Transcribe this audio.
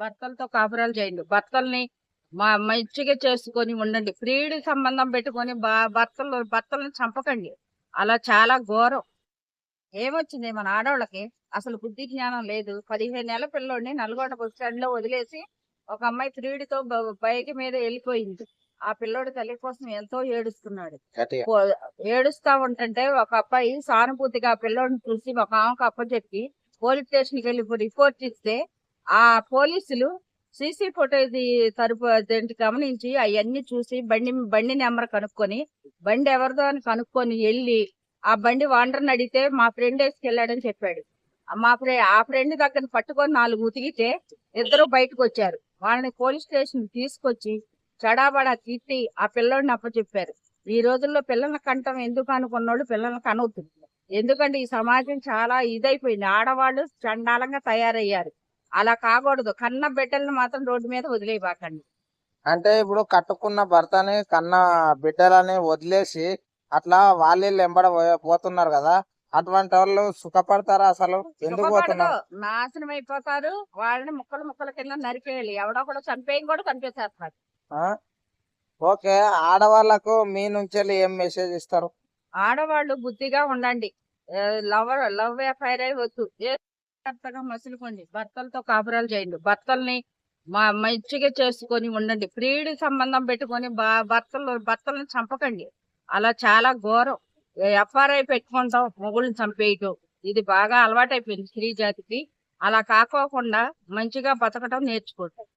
భర్తలతో కాపురాలు చేయండి. భర్తల్ని మా మంచిగా చేసుకొని ఉండండి. ఫ్రీడ్ సంబంధం పెట్టుకొని బా- భర్తలు భర్తలను చంపకండి. అలా చాలా ఘోరం. ఏమొచ్చింది మన ఆడవాళ్ళకి? అసలు బుద్ధి జ్ఞానం లేదు. పదిహేను నెలల పిల్లోడిని నల్గొండ బస్ స్టాండ్లో వదిలేసి ఒక అమ్మాయి ఫ్రీడ్తో బైక్ మీద వెళ్ళిపోయింది. ఆ పిల్లోడి తల్లి కోసం ఎంతో ఏడుస్తున్నాడు. ఏడుస్తా ఉంటుంటే ఒక అబ్బాయి సానుభూతిగా ఆ పిల్లోడిని చూసి ఒక ఆమెకు అప్పచెప్పి పోలీస్ స్టేషన్కి వెళ్ళి రిపోర్ట్ ఇస్తే ఆ పోలీసులు సీసీ ఫోటో తరపు గమనించి అవన్నీ చూసి బండి బండి నెంబర్ కనుక్కొని బండి ఎవరిదో అని కనుక్కొని వెళ్ళి ఆ బండి వాండర్ని అడిగితే మా ఫ్రెండ్ వేసుకెళ్ళాడని చెప్పాడు. మా ఫ్రెండ్ ఆ ఫ్రెండ్ దగ్గర పట్టుకొని నాలుగు ఉతికితే ఇద్దరు బయటకు వచ్చారు వాళ్ళని పోలీస్ స్టేషన్ తీసుకొచ్చి చడాబడా తిట్టి ఆ పిల్లోడిని అప్పచెప్పారు. ఈ రోజుల్లో పిల్లల కంటం ఎందుకు అనుకున్నాడు పిల్లల్ని కనవుతుంది ఎందుకంటే ఈ సమాజం చాలా ఇదైపోయింది. ఆడవాళ్ళు చండాలంగా తయారయ్యారు. అలా కాకూడదు. కన్న బిడ్డల్ని మాత్రం రోడ్డు మీద వదిలేయబాకండి. అంటే ఇప్పుడు కట్టుకున్న భర్తని కన్న బిడ్డలని వదిలేసి అట్లా వాళ్ళు వెంబడ పో- పోతున్నారు కదా. అటువంటి వాళ్ళు సుఖపడతారా అసలు? ఎందుకు పోతున్నారు? నాశనం అయిపోతారు. వాళ్ళని ముక్కలు ముక్కల కింద నరికేయాలి. ఎవడో కూడా చంపేయం కూడా చంపేసేస్తారు? ఓకే. ఆడవాళ్ళకు మీ నుంచి ఏం మెసేజ్ ఇస్తారు? ఆడవాళ్ళు బుద్ధిగా ఉండండి. లవ్ లవ్ ఎఫ్ఐఆర్ అయి జాగ్రత్తగా మసులుకోండి భర్తలతో కాపురాలు చేయండి. భర్తల్ని మా మంచిగా చేసుకొని ఉండండి. ఫ్రీడి సంబంధం పెట్టుకొని బా- భర్తలు భర్తలను చంపకండి. అలా చాలా ఘోరం. ఎఫ్ఆర్ఐ పెట్టుకుంటాం మొగుళ్ళని చంపేయటం. ఇది బాగా అలవాటైపోయింది స్త్రీ జాతికి. అలా కాకోకుండా మంచిగా బతకటం నేర్చుకోండి.